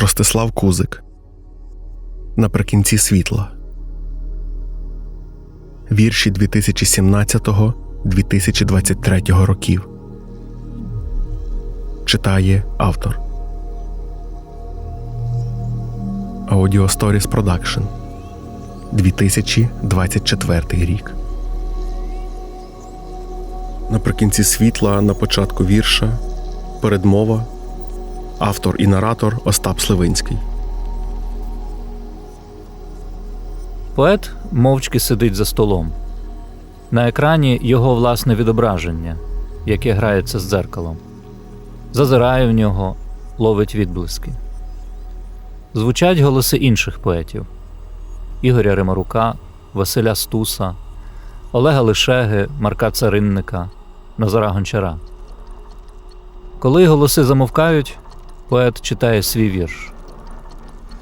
Ростислав Кузик. Наприкінці світла. Вірші 2017-2023 років. Читає автор. Audio Stories Production 2024 рік. Наприкінці світла на початку вірша. Передмова. Автор і наратор Остап Сливинський. Поет мовчки сидить за столом. На екрані його власне відображення, яке грається з дзеркалом. Зазирає в нього, ловить відблиски. Звучать голоси інших поетів: Ігоря Римарука, Василя Стуса, Олега Лишеги, Марка Царинника, Назара Гончара. Коли голоси замовкають, поет читає свій вірш.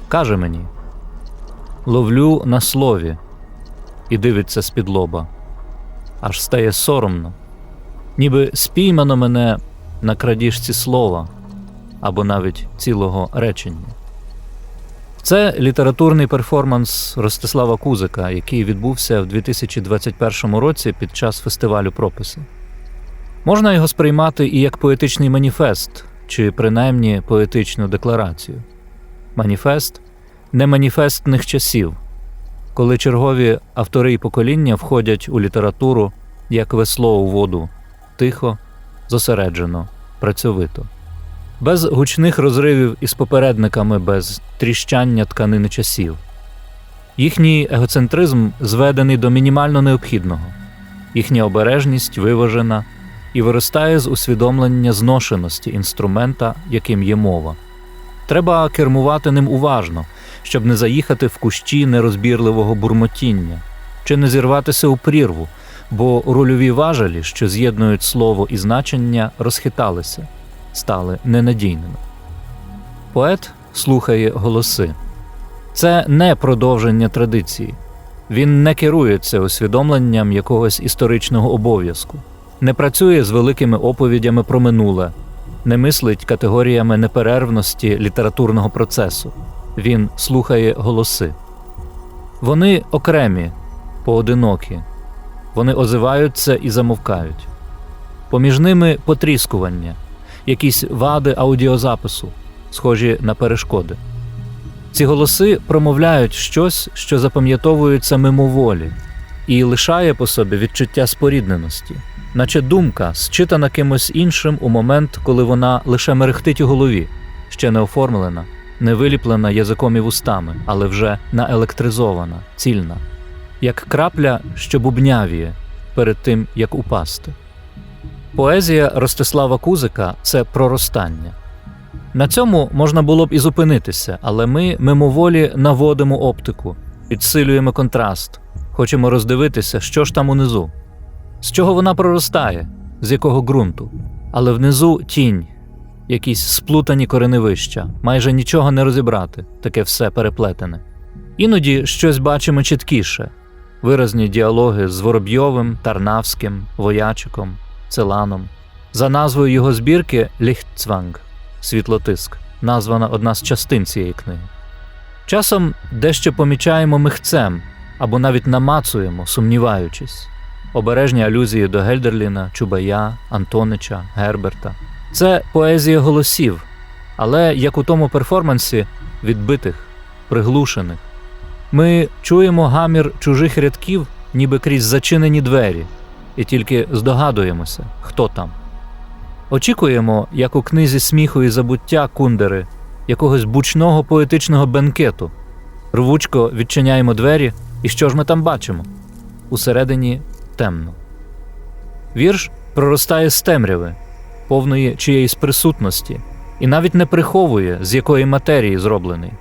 Каже мені: ловлю на слові і дивиться з-під лоба. Аж стає соромно, ніби спіймано мене на крадіжці слова або навіть цілого речення. Це літературний перформанс Ростислава Кузика, який відбувся в 2021 році під час фестивалю прописи. Можна його сприймати і як поетичний маніфест, чи принаймні поетичну декларацію. Маніфест не маніфестних часів, коли чергові автори і покоління входять у літературу як весло у воду, тихо, зосереджено, працьовито, без гучних розривів із попередниками, без тріщання тканини часів. Їхній егоцентризм зведений до мінімально необхідного, їхня обережність виважена і виростає з усвідомлення зношеності інструмента, яким є мова. Треба кермувати ним уважно, щоб не заїхати в кущі нерозбірливого бурмотіння, чи не зірватися у прірву, бо рольові важелі, що з'єднують слово і значення, розхиталися, стали ненадійними. Поет слухає голоси. Це не продовження традиції. Він не керується усвідомленням якогось історичного обов'язку, не працює з великими оповідями про минуле, не мислить категоріями неперервності літературного процесу. Він слухає голоси. Вони окремі, поодинокі, вони озиваються і замовкають. Поміж ними потріскування, якісь вади аудіозапису, схожі на перешкоди. Ці голоси промовляють щось, що запам'ятовується мимоволі, і лишає по собі відчуття спорідненості, наче думка, считана кимось іншим у момент, коли вона лише мерехтить у голові, ще не оформлена, не виліплена язиком і вустами, але вже наелектризована, цільна, як крапля, що бубнявіє перед тим, як упасти. Поезія Ростислава Кузика це проростання. На цьому можна було б і зупинитися, але ми мимоволі наводимо оптику, підсилюємо контраст, хочемо роздивитися, що ж там унизу, з чого вона проростає, з якого ґрунту. Але внизу тінь, якісь сплутані кореневища, майже нічого не розібрати, таке все переплетене. Іноді щось бачимо чіткіше виразні діалоги з Воробйовим, Тарнавським, Воячиком, Целаном. За назвою його збірки Ліхтцванг світлотиск, названа одна з частин цієї книги. Часом дещо помічаємо михцем або навіть намацуємо, сумніваючись, обережні алюзії до Гельдерліна, Чубая, Антонича, Герберта. Це поезія голосів, але як у тому перформансі відбитих, приглушених. Ми чуємо гамір чужих рядків, ніби крізь зачинені двері, і тільки здогадуємося, хто там. Очікуємо, як у книзі сміху і забуття Кундери, якогось бучного поетичного бенкету. Рвучко відчиняємо двері, і що ж ми там бачимо? Усередині темно. Вірш проростає з темряви, повної чиєїсь присутності, і навіть не приховує, з якої матерії зроблений.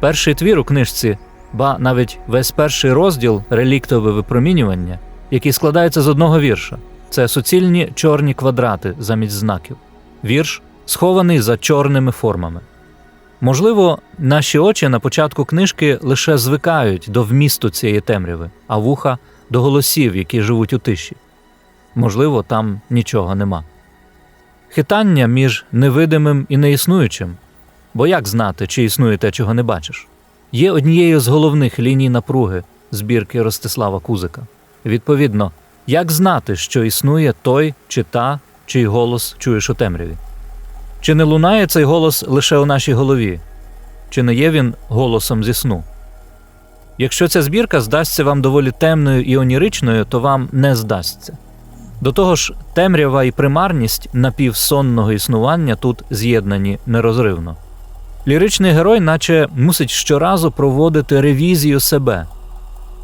Перший твір у книжці, ба навіть весь перший розділ реліктове випромінювання, який складається з одного вірша. Це суцільні чорні квадрати замість знаків. Вірш схований за чорними формами. Можливо, наші очі на початку книжки лише звикають до вмісту цієї темряви, а вуха до голосів, які живуть у тиші. Можливо, там нічого нема. Хитання між невидимим і неіснуючим, Бо як знати, чи існує те, чого не бачиш? Є однією з головних ліній напруги збірки Ростислава Кузика. Відповідно, як знати, що існує той чи та, чий голос чуєш у темряві? Чи не лунає цей голос лише у нашій голові? Чи не є він голосом зі сну? Якщо ця збірка здасться вам доволі темною і оніричною, то вам не здасться. До того ж, темрява і примарність напівсонного існування тут з'єднані нерозривно. Ліричний герой, наче мусить щоразу проводити ревізію себе,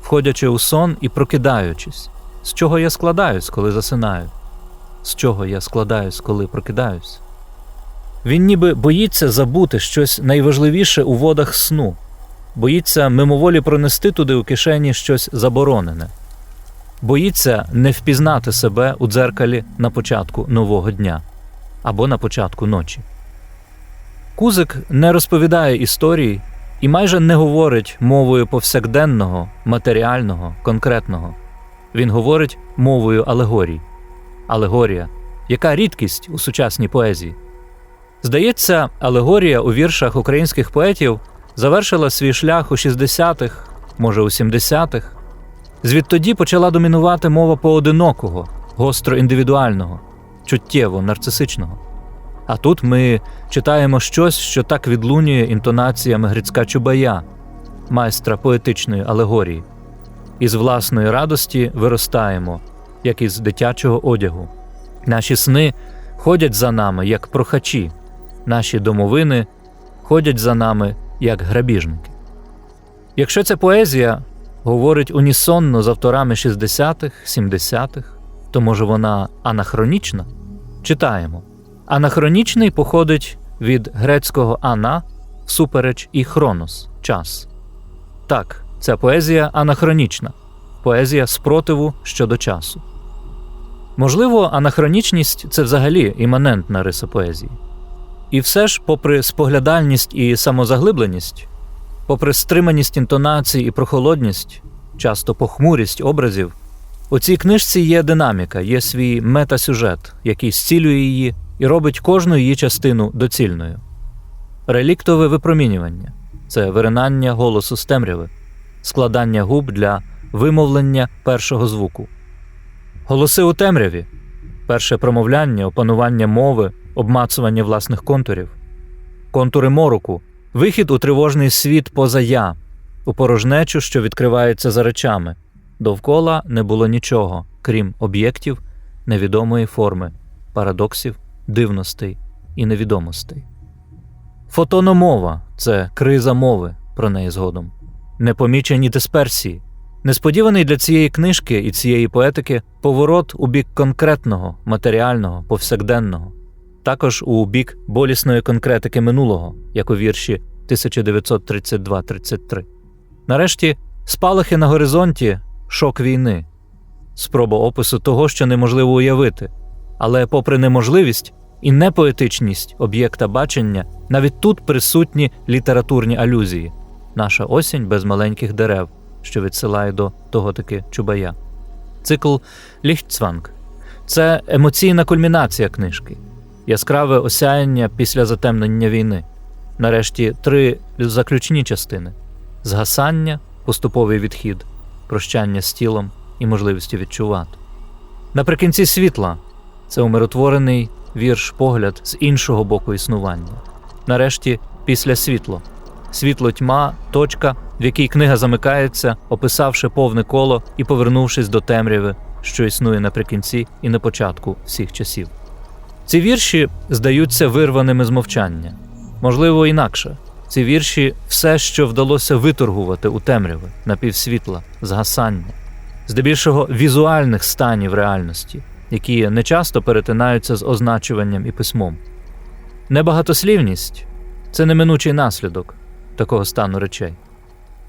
входячи у сон і прокидаючись, з чого я складаюсь, коли засинаю, з чого я складаюсь, коли прокидаюсь. Він ніби боїться забути щось найважливіше у водах сну, боїться мимоволі пронести туди у кишені щось заборонене, боїться не впізнати себе у дзеркалі на початку нового дня або на початку ночі. Кузик не розповідає історій і майже не говорить мовою повсякденного, матеріального, конкретного. Він говорить мовою алегорій. Алегорія, яка рідкість у сучасній поезії. Здається, алегорія у віршах українських поетів завершила свій шлях у 60-х, може у 70-х. Звідтоді почала домінувати мова поодинокого, гостро індивідуального, чуттєво нарцисичного. А тут ми читаємо щось, що так відлунює інтонаціями Грицька Чубая, майстра поетичної алегорії. Із власної радості виростаємо, як із дитячого одягу. Наші сни ходять за нами, як прохачі, наші домовини ходять за нами, як грабіжники. Якщо ця поезія говорить унісонно з авторами 60-х, 70-х, то може вона анахронічна? Читаємо. Анахронічний походить від грецького ана всупереч і хронос час. Так, ця поезія анахронічна, поезія спротиву щодо часу. Можливо, анахронічність це взагалі іманентна риса поезії. І все ж, попри споглядальність і самозаглибленість, попри стриманість інтонацій і прохолодність, часто похмурість образів, у цій книжці є динаміка, є свій метасюжет, який зцілює її і робить кожну її частину доцільною. Реліктове випромінювання це виринання голосу з темряви, складання губ для вимовлення першого звуку. Голоси у темряві перше промовляння, опанування мови, обмацування власних контурів, контури мороку, вихід у тривожний світ поза я, у порожнечу, що відкривається за речами. Довкола не було нічого, крім об'єктів невідомої форми, парадоксів, дивностей і невідомостей. Фотономова це криза мови, про неї згодом, непомічені дисперсії, несподіваний для цієї книжки і цієї поетики поворот у бік конкретного, матеріального, повсякденного, також у бік болісної конкретики минулого, як у вірші 1932-33. Нарешті спалахи на горизонті шок війни, спроба опису того, що неможливо уявити, але, попри неможливість і непоетичність об'єкта бачення, навіть тут присутні літературні алюзії, наша осінь без маленьких дерев, що відсилає до того таки Чубая. Цикл Ліхтцванг це емоційна кульмінація книжки, яскраве осяяння після затемнення війни. Нарешті три заключні частини: згасання, поступовий відхід, прощання з тілом і можливістю відчувати. Наприкінці світла це умиротворений вірш погляд з іншого боку існування. Нарешті після світло. Світло тьма, точка, в якій книга замикається, описавши повне коло і повернувшись до темряви, що існує наприкінці і на початку всіх часів. Ці вірші здаються вирваними з мовчання. Можливо, інакше. Ці вірші все, що вдалося виторгувати у темряви, напівсвітла, згасання, здебільшого візуальних станів реальності, які нечасто перетинаються з означуванням і письмом. Небагатослівність це неминучий наслідок такого стану речей.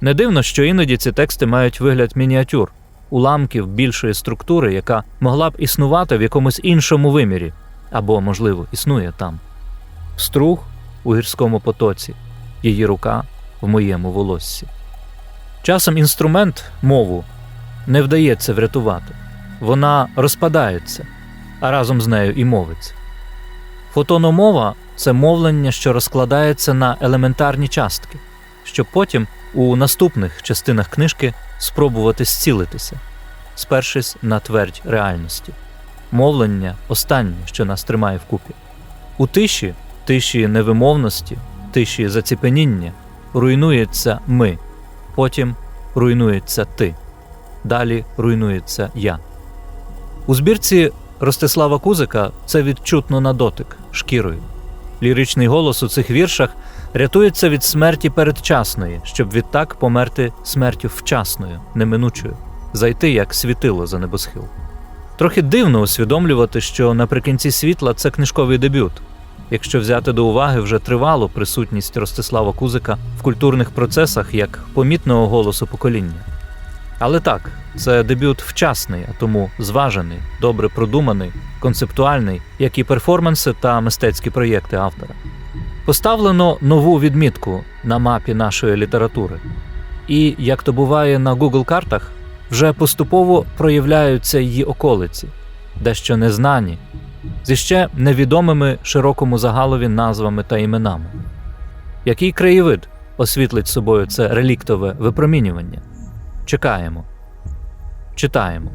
Не дивно, що іноді ці тексти мають вигляд мініатюр, уламків більшої структури, яка могла б існувати в якомусь іншому вимірі, або, можливо, існує там. Струг у гірському потоці, її рука в моєму волоссі. Часом інструмент, мову, не вдається врятувати, вона розпадається, а разом з нею і мовиться. Фотономова це мовлення, що розкладається на елементарні частки, щоб потім у наступних частинах книжки спробувати зцілитися, спершись на твердь реальності. Мовлення останнє, що нас тримає вкупі. У тиші, тиші невимовності, тиші заціпеніння руйнується ми, потім руйнується ти, далі руйнується я. У збірці Ростислава Кузика це відчутно на дотик шкірою. Ліричний голос у цих віршах рятується від смерті передчасної, щоб відтак померти смертю вчасною, неминучою, зайти як світило за небосхил. Трохи дивно усвідомлювати, що наприкінці світла це книжковий дебют, якщо взяти до уваги вже тривалу присутність Ростислава Кузика в культурних процесах як помітного голосу покоління. Але так, це дебют вчасний, а тому зважений, добре продуманий, концептуальний, як і перформанси та мистецькі проєкти автора. Поставлено нову відмітку на мапі нашої літератури. І, як то буває на Google картах, вже поступово проявляються її околиці, дещо незнані, зі ще невідомими широкому загалові назвами та іменами. Який краєвид освітлить собою це реліктове випромінювання? Чекаємо, читаємо.